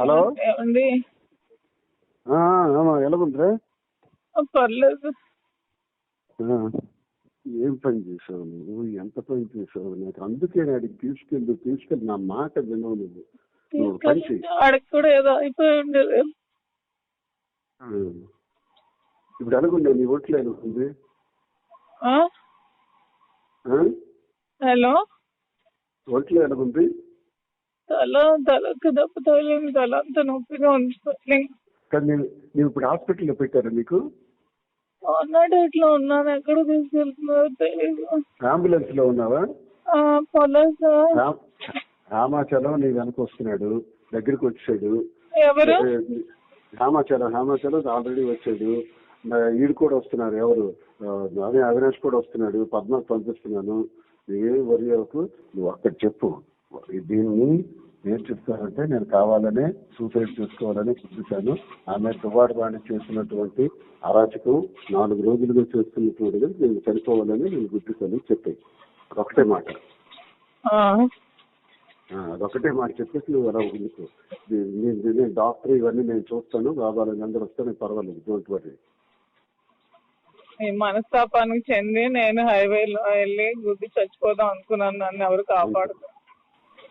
Hello? ఏమండి? ఆ, ఆమా ఎలాగుందిరా? పర్లేదు. ఏం పని చేసావు నువ్వు? ఎంత పని చేసావు నాకు? అందుకే నాడికి తీసుకెళ్ళి తీసుకెళ్ళి. నా మాట వినవు నువ్వు. నువ్వు ఒక పని చెయ్యి. ఆడికి కూడా ఏదో అయిపోయి ఉండేది. ఇప్పుడు ఎలాగుండే నీ ఆ? ఆ? హలో? ఒంట్లో ఎలాగుంది? తల తలకు దెబ్బ తగిలింది తల అంత నొప్పిగా ఉంది నేను ఇప్పుడు హాస్పిటల్లో పెట్టారా నీకు ఉన్నాడు ఇట్లా ఉన్నాను ఎక్కడ తీసుకెళ్తున్నారో తెలియదు అంబులెన్స్లో ఉన్నావా రామాచలం నీ వెనక వస్తున్నాడు దగ్గరికి వచ్చాడు. ఎవరు? రామాచలం రామాచలం ఆల్రెడీ వచ్చాడు. ఈడు కూడా వస్తున్నారు ఎవరు? అవి అవినాష్ కూడా వస్తున్నాడు పద్మాకు పంపిస్తున్నాను. ఏం వరి నువ్వు అక్కడ చెప్పు. దీన్ని చెప్తానంటే నేను కావాలనే సూసైడ్ చేసుకోవాలని చూపించాను ఆమె దువాడు వాణి చేసినటువంటి అరాచకం నాలుగు రోజులుగా చేస్తున్నటువంటిది నేను చనిపోవాలని నేను గుర్తిస్తాను చెప్పాయి ఒకటే మాట. అదొకటే మాట చెప్పేసి నువ్వు అలా ఉండుకో నేను డాక్టర్ ఇవన్నీ నేను చూస్తాను కావాలని అందరూ వస్తే నేను పర్వాలేదు డోంట్ వరీ మనస్తాపానికి చెంది నేను హైవేలో వెళ్ళి గుద్ది చచ్చిపోదాం అనుకున్నాను నన్ను ఎవరు కాపాడు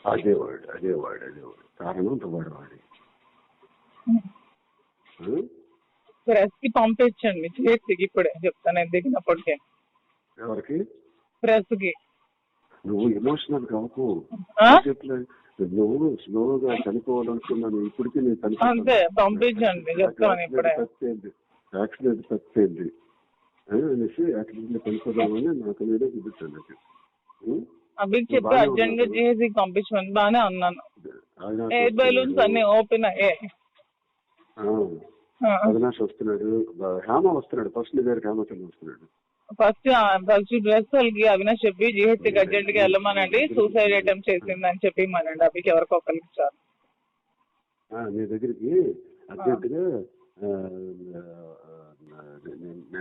అదే వాడు అదే వాడు అదే వాడు. కారణం వాడు వాడి. ప్రెస్కి పంపించండి. చేసి ఇప్పుడే చెప్తాను దిగినప్పటికే. ఎవరికి? ప్రెస్కి నువ్వు ఎమోషనల్ కావకు నువ్వు స్లోగా చనిపోవాలనుకున్నాను ఇప్పటికీ నేను. అంతే, పంపించండి, చెప్తాను ఇప్పుడే. యాక్సిడెంట్ తప్పింది అనేసి యాక్సిడెంట్ చనిపోదామని నాకు. నేనే చూపించాను అభికి చెప్పి అర్జెంట్గా. చేసి పంపించమని బానే ఆయన ఎయిర్ బెలూన్స్ అన్ని ఓపెన్ అయ్యాయి. అవినాష్ వస్తున్నాడు. హేమ వస్తున్నాడు. ఫస్ట్ దగ్గర హేమచంద్ర వస్తున్నాడు. ఫస్ట్ ఫస్ట్ డ్రెస్ వాళ్ళకి అవినాష్ చెప్పి జిహెచ్కి అర్జెంట్గా వెళ్ళమనండి. సూసైడ్ అటెంప్ట్ చేసిందని చెప్పి మనండి అభికి ఎవరికో ఒకరికి చాలు. నీ దగ్గరికి అర్జెంట్గా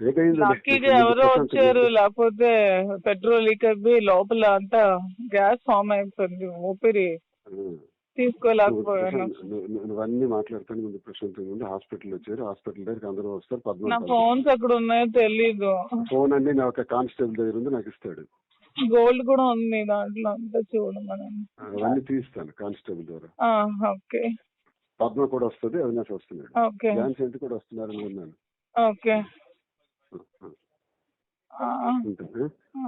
లక్కీగా ఎవరో వచ్చారు లేకపోతే పెట్రోల్ లీక్ అయిపోయి లోపల అంతా గ్యాస్ ఫామ్ అయిపోయింది ఊపిరి తీసుకోలేకపోయాను. నువ్వన్నీ మాట్లాడుతాను ముందు ప్రశాంతంగా ఉంది హాస్పిటల్ వచ్చారు. హాస్పిటల్ దగ్గరికి అందరూ వస్తారు. నా ఫోన్స్ ఎక్కడ ఉన్నాయో తెలీదు. ఫోన్ అన్ని నా ఒక కానిస్టేబుల్ దగ్గర ఉంది నాకు ఇస్తాడు. గోల్డ్ కూడా ఉంది దాంట్లో అంతా చూడమని అవన్నీ తీస్తాను కానిస్టేబుల్ ద్వారా. ఆ, ఓకే. పద్మ కూడా వస్తుంది అవినాష్ వస్తున్నాడు. ఓకే. డాన్స్ ఎంత కూడా వస్తున్నారని విన్నాను. ఓకే. ఆ, ఉంటాను ఆ.